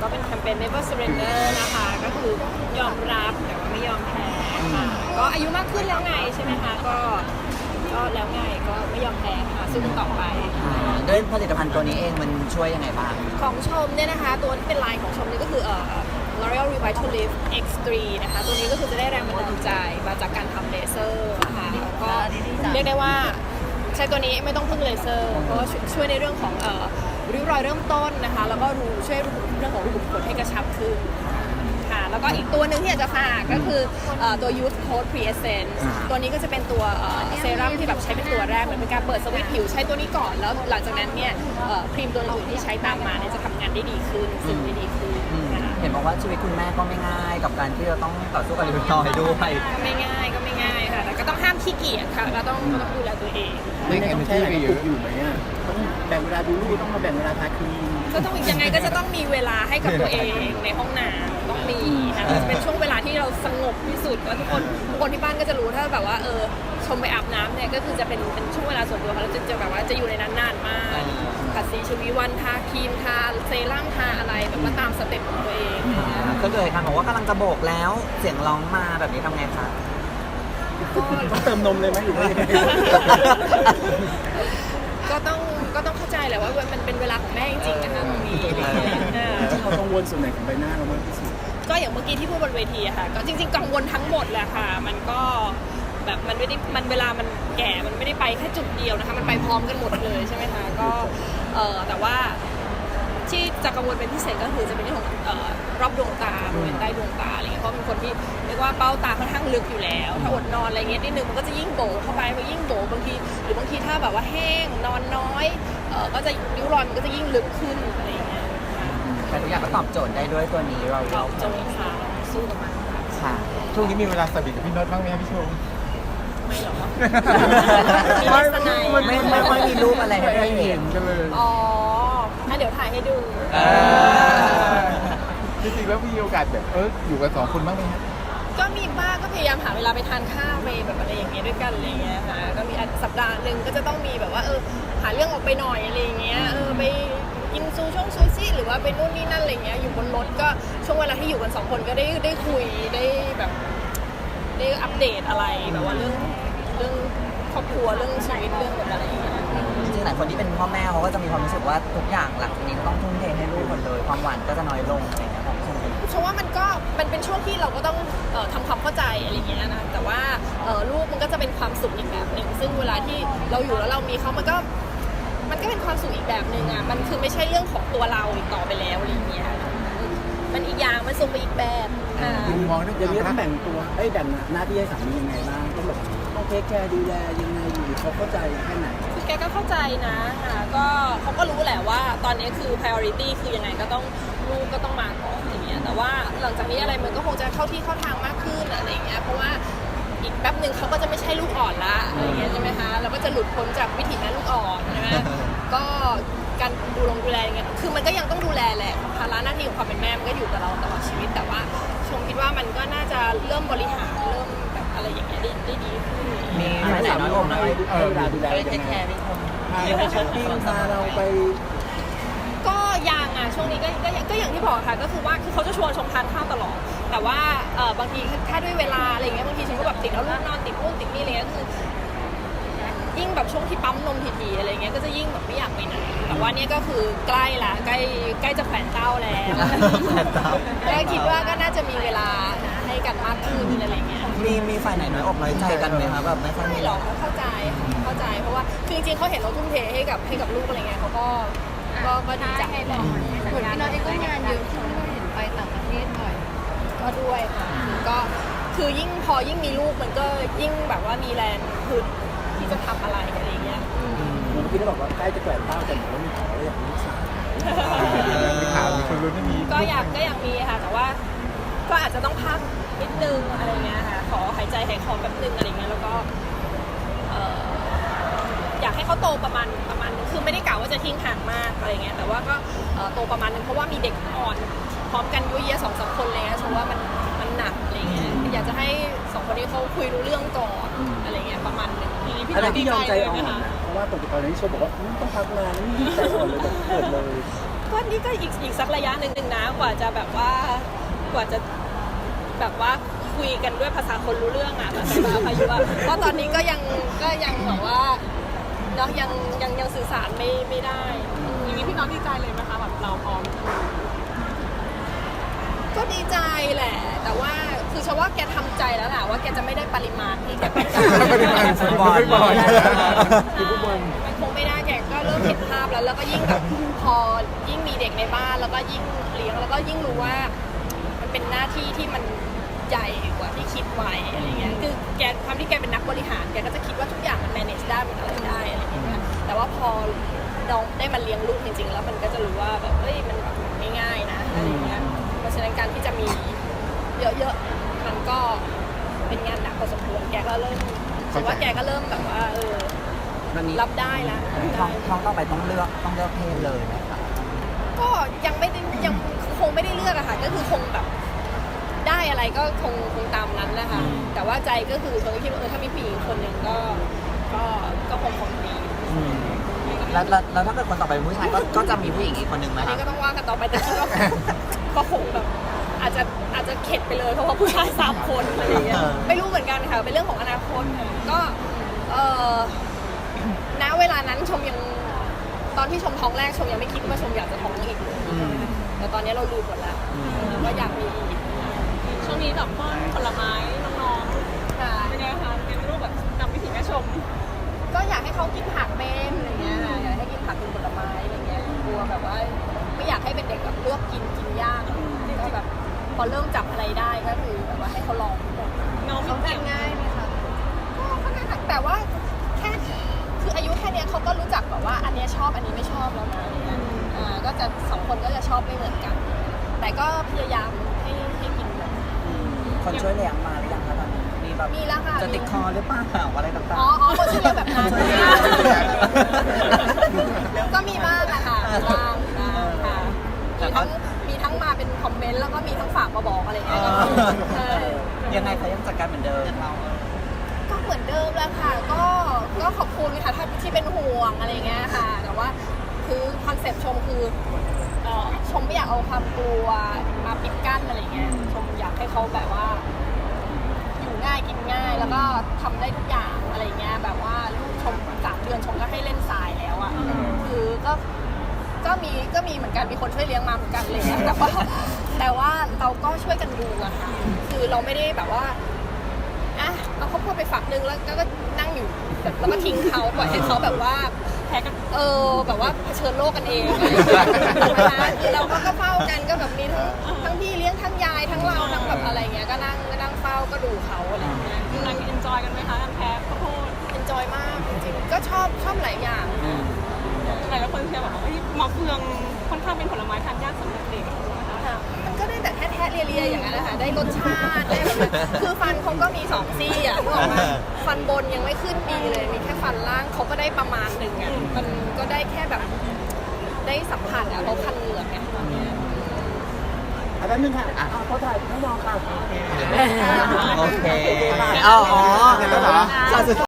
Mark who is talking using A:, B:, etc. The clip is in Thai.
A: ก็เป็นแคมเปญ Never Surrender นะคะ ก็คือยอมรับแต่ว่าไม่ยอมแพ้ค่ะก็อายุมากขึ้นแล้วไงใช่ไหมคะก็ก็แล้วไงก็ไม่ยอมแพ้ค่ะสู้กันต่อไป
B: อ่าด้วยผลิตภัณฑ์ตัวนี้เองมันช่วยยังไงบ้าง
A: ของชมเนี่ยนะคะ ตัวที่เป็นลายของชมนี่ก็คือเอ่อ L'Oreal Revitalift X3 นะคะ ตัวนี้ก็คือจะได้แรงบันดาลใจมาจากการทำเลเซอร์นะคะแล้วก็เรียกได้ว่าใช้ตัวนี้ไม่ต้องพึ่งเลเซอร์เพราะว่าช่วยในเรื่องของเอ่อ ริ้วรอยเริ่มต้นนะคะ แล้วก็รูช่วยเรื่องของรูขุมขนให้กระชับขึ้นค่ะแล้วก็อีกตัวหนึ่งที่อยากจะฝากก็คือเอ่อตัว Youth Code Pre Essence
B: อ่า
A: ตัวนี้ก็จะเป็นตัวเอ่อเซรั่มที่แบบใช้เป็นตัวแรกเหมือนเป็นการเปิดสวิตช์ผิวใช้ตัวนี้ก่อนแล้วหลังจากนั้นเนี่ยเอ่อครีมตัวอื่นที่ใช้ตามมาเนี่ยจะทำงานได้ดีขึ้นซึมได้ดีขึ้น
B: อืม
A: นะคะ
B: เห็นบอกว่าชีวิตคุณแม่ก็ไม่ง่าย กับการที่จะต้องต่อสู้กับริ้วรอยด้วย
A: ไม่ง่ายก็ ก็ต้องห้ามขี้เกียจค่ะก็ต้องก็ต้องดูแลตัวเอง
C: ไม่งั้นต้องใช้หลายกระปุกอยู่ไหมอะต้องแบ่งเวลาดูลูกต้องมาแบ่งเวลาทาครีม
A: ก็ต้องยังไงก็จะต้องมีเวลาให้กับตัวเองในห้องน้ำต้องมีค่ะจะเป็นช่วงเวลาที่เราสงบที่สุดแล้วทุกคนทุกคนที่บ้านก็จะรู้ถ้าแบบว่าเออชมไปอาบน้ำเนี่ยก็คือจะเป็นเป็นช่วงเวลาส่วนตัวค่ะแล้วจะจะแบบว่าจะอยู่ในนั้นนานมากขัดสีชวีวันทาครีมทาเซรั่มทาอะไรแบบว่าตามสเต็ปของตัวเอง
B: อ่าก็เลยค่ะบอกว่ากำลังจะโบกแล้วเสียงร้องมาแบบนี้ทำไงคะ
C: ต้องเติมนมเลยไหมหรือว่ายังไง
A: ก็ต้องก็ต้องเข้าใจแหละว่ามันเป็นเวลาของแม่จริงๆนะคะตรงนี้อะไรอย่างเงี้ยเออ
C: ที่เรากังวลส่วนไหนของใบหน้าเรามากที่สุด
A: ก็อย่างเมื่อกี้ที่พูดบนเวทีอะค่ะ ก็จริง ๆ กังวลทั้งหมดแหละค่ะ มันก็แบบมันไม่ได้มันเวลามันแก่มันไม่ได้ไปแค่จุดเดียวนะคะ มันไปพร้อมกันหมดเลยใช่ไหมคะก็เออแต่ว่า ที่จะกังวลเป็นพิเศษก็คือจะเป็นเรื่องของเอ่อรอบดวงตาบริเวณใต้ดวงตาอะไรเงี้ยเพราะเป็นคนที่เรียกว่าเป้าตาค่อนข้างลึกอยู่แล้ว ถ้าอดนอนอะไรเงี้ยนิดนึงมันก็จะยิ่งโบเข้าไปพอยิ่งโบบางทีหรือบางทีถ้าแบบว่าแห้งนอนน้อยเออก็จะริ้วรอยมันก็จะยิ่งลึกขึ้นอะไรเงี้ยค่ะ
B: แต่ทุกอย่างก็ตอบโจทย์ได้ด้วยตัวนี้เรา
A: ตอบโจทย์ค่ะสู้กับมันค่ะ
B: ค่ะ
D: ช่วงนี้มีเวลาสวีทกับพี่โน็อตบ้างไหมครับพี่ชม
A: ไม่หรอก
D: ไม่
A: ลักษณะ
B: ไม่ไม่ค่อยมีรูปอะไรให้ได้เห็น
D: กันเลย
A: อ๋องั้นเดี๋ยวถ่ายให้ดู
D: จริงๆแล้วมีโอกาสแบบเอออยู่กันสองคนบ้างไหมฮะ
A: ก็มีบ้างก็พยายามหาเวลาไปทานข้าวไปแบบอะไรอย่างเงี้ยด้วยกันอะไรเงี้ยค่ะก็มีอาทิตย์สัปดาห์หนึ่งก็จะต้องมีแบบว่าเออหาเรื่องออกไปหน่อยอะไรอย่างเงี้ยเออไปกินซูช่องซูชิหรือว่าไปนู่นนี่นั่นอะไรเงี้ยอยู่บนรถก็ช่วงเวลาที่อยู่กันสองคนก็ได้ได้คุยได้แบบได้อัปเดตอะไรแบบว่าเรื่องเรื่องครอบครัวเรื่องชีวิตเรื่องแบบอะไรอย่างเงี้ย
B: จริงๆหลายคนที่เป็นพ่อแม่เขาก็จะมีความรู้สึกว่าทุกอย่างหลังจากนี้ต้องทุ่มเทให้ลูกหมดเลย ความหวานก็จะน้อยลงอะไรอย่างเงี้ยของช่วงนี้
A: เพราะว่ามันก็มันเป็นช่วงที่เราก็ต้องเอ่อทำความเข้าใจอะไรอย่างเงี้ยนะแต่ว่าเอ่อลูกมันก็จะเป็นความสุขอีกแบบหนึ่งซึ่งเวลาที่เราอยู่แล้วเรามีเขามันก็ มันก็เป็นความสุขอีกแบบหนึ่งอะมันคือไม่ใช่เรื่องของตัวเราอีกต่อไปแล้วอะไรอย่างเงี้ยมันอีกอย่างมันสุขไปอีกแบบอ่า
D: มุมมองเรื่อง
C: อย่าง
D: ค
C: นี้
D: วาม
C: ต้
D: รั
C: อกงแบ่งตัวเอ้ยแบ่งหน้าที่ให้สามียังไงบ้างต้องแบบต้องเทคแคร์ดูแลยังไงอยู่เขาเข้าใจแค่ไหน
A: คือแกก็เข้าใจนะอ่าก็เขาก็รู้แหละว่าตอนนี้คือ priority คือยังไงก็ต้องลูกก็ต้องมาก่อนอย่างเงี้ยแต่ว่าหลังจากนี้อะไรมันก็คงจะเข้าที่เข้าทางมากขึ้นอะไรอย่างเงี้ยเพราะว่าอีกแป๊บหนึ่งเขาก็จะไม่ใช่ลูกอ่อนละอะไรอย่างเงี้ยใช่ไหมคะเราก็จะหลุดพ้นจากวิถีแม่ลูกอ่อนใช่ไหมก็การดูลงดูแลอย่างเงี้ยคือมันก็ยังต้องดูแลแหละภาระหน้าที่ของความเป็นแม่มันก็อยู่กับเราตลอดชีวิต แต่ว่าชมคิดว่ามันก็น่าจะเริ่มบริหารเริ่มแบบ อะไรอย่างเงี้ยได้ได้ดีขึ้น
B: มีฝ่ายไหนน้อยอกน้อย
C: ให้เวลดูแล
B: ไป
C: ยัง
B: เทคแคร์พี่ชม
C: พาเราไปช้อปปิ้งพาเราไป
A: ก็ยังอะช่วงนี้ก็ก็ยังก็อย่างที่บอกค่ะ ก็คือว่าคือเขาจะชวนชมทานข้าวตลอด แต่ว่าเออบางทีถ้าด้วยเวลาอะไรเงี้ยบางทีฉันก็แบบติดเอาลูกนอนติดนู่นติดนี่อะไรเงี้ยคือยิ่งแบบช่วงที่ปั๊มนมทีๆอะไรเงี้ยก็จะยิ่งแบบไม่อยากไปไหนแต่ว่าเนี่ยก็คือใกล้ละใกล้ใกล้จะแขวนเต้าแล้ว
B: แขวนเต้า
A: แล้วคิดว่าก็น่าจะมีเว
B: ฝ่ายไหนน้อยอกน้อยใจกันไหมคะแบบไม่ค่อยมี
A: ไม่หรอกเขาเข้าใจเข้าใจเพราะว่าคือจริงๆเขาเห็นเราทุ่มเทให้กับให้กับลูกอะไรเงี้ยเขาก็ก็ก็ดีใจ
E: เหมือนพี่น้อยเองก็งานเยอะช่วงนี้เห็นไปต่างประเทศบ่อย
A: ก็ด้วยค่ะคือก็คือยิ่งพอยิ่งมีลูกมันก็ยิ่งแบบว่ามีแรงคือที่จะทำอะไรอะไรเงี้ยอืม
C: เมื่อกี้เราบอกว่าใกล้จะแกว่งเต้าแต่หนูว่ามีขออะไรอยากมีลูกสาว
D: มีข่าวมีคนรู้นไม่มี
A: ก็อยากก็อยากมีค่ะแต่ว่า ก็อาจจะต้องพักนิดนึงอะไรเงี้ยค่ะขอหาย ใจหายคอแป๊บนึงอะไรเงี้ยแล้วก็เอ่ออยากให้เขาโตประมาณประมาณนึงคือไม่ได้กล่าวว่าจะทิ้งห่างมากอะไรเงี้ยแต่ว่าก็เอ่อโตประมาณนึงเพราะว่ามีเด็กอ่อนพร้อมกันยุ่ยเยะสองสามคนเลยนะฉันว่ามันมันหนักอะไรเงี้ยอยากจะให้สองคนนี้เขาคุยรู้เรื่องก่อนอะไรเงี้ยประมาณนึงทีนี้พี่
C: อะไร
A: ตั๊ก
C: ที่ยอมใจ
A: เลย
C: อ่อ
A: ไหม
C: น
A: คะ
C: นะเพราะว่าปกติตอนนี้โชว์บอกว่าอืมต้องพักนานนี่ใจอ่อนเลยแบบเกิดเลย
A: ก็นี่ก็อีกอีกสักระยะหนึ่งนะกว่าจะแบบว่ากว่าจะแบบว่า คุยกันด้วยภาษาคนรู้เรื่องอะภาษาพายุอะเพราะตอนนี้ก็ยังก็ยังแบบว่าเนาะยังยังยังสื่อสารไม่ไม่ได้
E: อย่างนี้พี่น้องดีใจเลยไหมคะแบบเราพร้อม
A: ก็ดีใจแหละ แต่ว่าคือฉันว่าแกทำใจแล้วแหละว่าแกจะไม่ได้ปริมาณที่แกต้องการ
B: ฟุตบอล
D: ฟุตบอล
C: คือฟุตบอล
A: มันคงไม่ได้แกก็เริ่มเห็นภาพแล้วแล้วก็ยิ่งแบบพอยิ่งมีเด็กในบ้านแล้วก็ยิ่งเลี้ยงแล้วก็ยิ่งรู้ว่า มันเป็นหน้าที่ที่มัน ใหญ่กว่าที่คิดไว้อะไรเงี้ยคือแกความที่แกเป็นนักบริหารแกก็จะคิดว่าทุกอย่างมัน manage ได้มันอะไรได้อะไรเงี้ยแต่ว่าพอเราได้มาเลี้ยงลูกจริง ๆ แล้วมันก็จะรู้ว่าแบบเฮ้ยมันแบบไม่ง่ายนะอะไรเงี้ยเพราะฉะนั้นการที่จะมีเยอะๆมันก็เป็นงานหนักพอสมควรแกก็เริ่มฉันว่าแกก็เริ่มแบบว่าเออ
B: มันมี
A: รับได้ละรับ
B: ท้อ
A: ได้
B: งท้องต่อไปต้องเลือกต้องเลือกเพศเลยไหมคะ
A: ก็ยังไม่ได้ยังคงไม่ได้เลือกอะค่ะ ก็คือคงแบบ ได้อะไรก็คงคงตามนั้นแหละค่ะแต่ว่าใจก็คือเขาคิดว่าเออถ้ามีผู้หญิงคนหนึ่งก็ก็ก็คงคงดี
B: อืมแล้วแล้วแล้วถ้าเกิดคนต่อไปเป็นผู้ชายก็ก็จะมีผู้หญิงอีกคนหนึ่งไหม
A: อัน
B: คะ
A: นี้ก็ต้องว่ากันต่อไปแต่คิดว่า ก็คงแบบอาจจะอาจจะเข็ดไปเลยเพราะว่าผู้ชายสามคนอะไรอย่างเงี้ยไม่รู้เหมือนกันค่ะเป็นเรื่องของอนาคตค่ะก็เออณเวลานั้นชมยังตอนที่ชมท้องแรกชมยังไม่คิดว่าชมอยากจะท้องอีก
B: อืม
A: แต่ตอนนี้เราลืมหมดแล้วว่าอยากมีอีก
E: ช่วงนี้แบบป้อนผลไม้น้อง
A: ค่ะ
E: ๆเป็นไงคะเป็นรูปแบบตามวิถีแม่ชม
A: ก็อยากให้เขากินผักเป็นอะไรเงี้ยค่ะอยากให้กินผักกินผลไม้อะไรเงี้ยกลัวแบบว่าไม่อยากให้เป็นเด็กแบบเลือกกินกินยากก็แบบพอเริ่มจับอะไรได้ก็คือแบบว่าให้เขาลองทุกอย่าง
E: น้องมีเกี่ยว
A: ง่ายไหมคะก็ก็ง่ายค่ะแต่ว่าแค่คืออายุแค่เนี้ยเขาก็รู้จักแบบว่าอันเนี้ยชอบอันนี้ไม่ชอบแล้วนะอะไรเงี้ยอ่าก็จะสองคนก็จะชอบไม่เหมือนกัน แต่ก็พยายาม
B: คนช่วยเลี้ยงมาหรือยังคะตอนนี้มีแบบ
A: มีแล้วค่ะ
B: จะติดคอหรือเปล่าอะไรต่าง
A: อ๋ออ๋อคนช่วยเลี้ยงแบบนั้น ก็มีบ้างอะค่ะมีบ้างมีบ้างค่ะมีทั้งมีทั้งมาเป็นคอมเมนต์แล้วก็มีทั้งฝากมาบอกอะไรเงี้ยก็มีใช่
B: ๆยังไงคะยังจัดการเหมือนเดิม
A: ก็เหมือนเดิมแหล้วค่ะ ก็ก็ขอบคุณค่ะถ้าที่เป็นห่วงอะไรเงี้ยค่ะ แต่ว่าคือคอนเซ็ปต์ชมคือเอ่อชมไม่อยากเอาความกลัวมาปิดกั้นอะไรเงี้ยชมอยากให้เขาแบบว่า อยู่ง่ายกินง่ายแล้วก็ทำได้ทุกอย่างอะไรเงี้ยแบบว่าลูกชมสามเดือนชมก็ให้เล่นทรายแล้วอะ่ะคือก็ก็มีก็มีเหมือนกันมีคนช่วยเลี้ยงมาเหมือนกันอะไรเลยแต่ว่าแต่ว่าเราก็ช่วยกันดูอะค่ะคือเราไม่ได้แบบว่า อะเอาข้าวโพดไปฝักนึงแล้วก็นั่งอยู่แบบแล้วก็ทิ้งเขาปล่อยให้เขาแบบว่า
E: แพ้กัน
A: เออแบบว่าเผชิญโลกกันเองอะไรอย่างเงี้ยนะคะคือเราก็ก็เฝ้ากันก็แบบมีทั้งทั้งพี่เลี้ยงทั้งยายทั้งเราทั้งแบบอะไรเงี้ยก็นั่งก็นั่งเฝ้าก็ดูเขาอะไรอย่างเงี้ย
E: กำลังเอนจอยกันไหมคะการแพ้ข้าวโพด
A: เอนจอยมากจริงๆก็ชอบชอบหลายอย่าง
E: หลายๆคนเชียร์แบบว่าเฮ้ยมะเฟืองค่อนข้างเป็นผลไม้ทานยากสำหรับเด็กนะคะ
A: ค่ะ มันก็ได้แต่แท้ๆเลียๆอย่างนั้นนะคะได้รสชาติได้แบบนั้นคือฟันเขาก็มีสองซี่อะนึกออกไหมฟันบนยังไม่ขึ้นดีเลยมีแค่ฟันล่างเขาก็ได้ประมาณหนึ่งอะมันก็ได้แค่แบบได้สัมผัสอะเขาคันเหงือกไงตอนเนี้ย
C: อันนั้นนึงค่ะอะเขาถ่ายให้น้องค่ะ
B: โอเค อ๋ออ๋อ
D: เห็นแล้วเหรอ
B: ค่ะสุด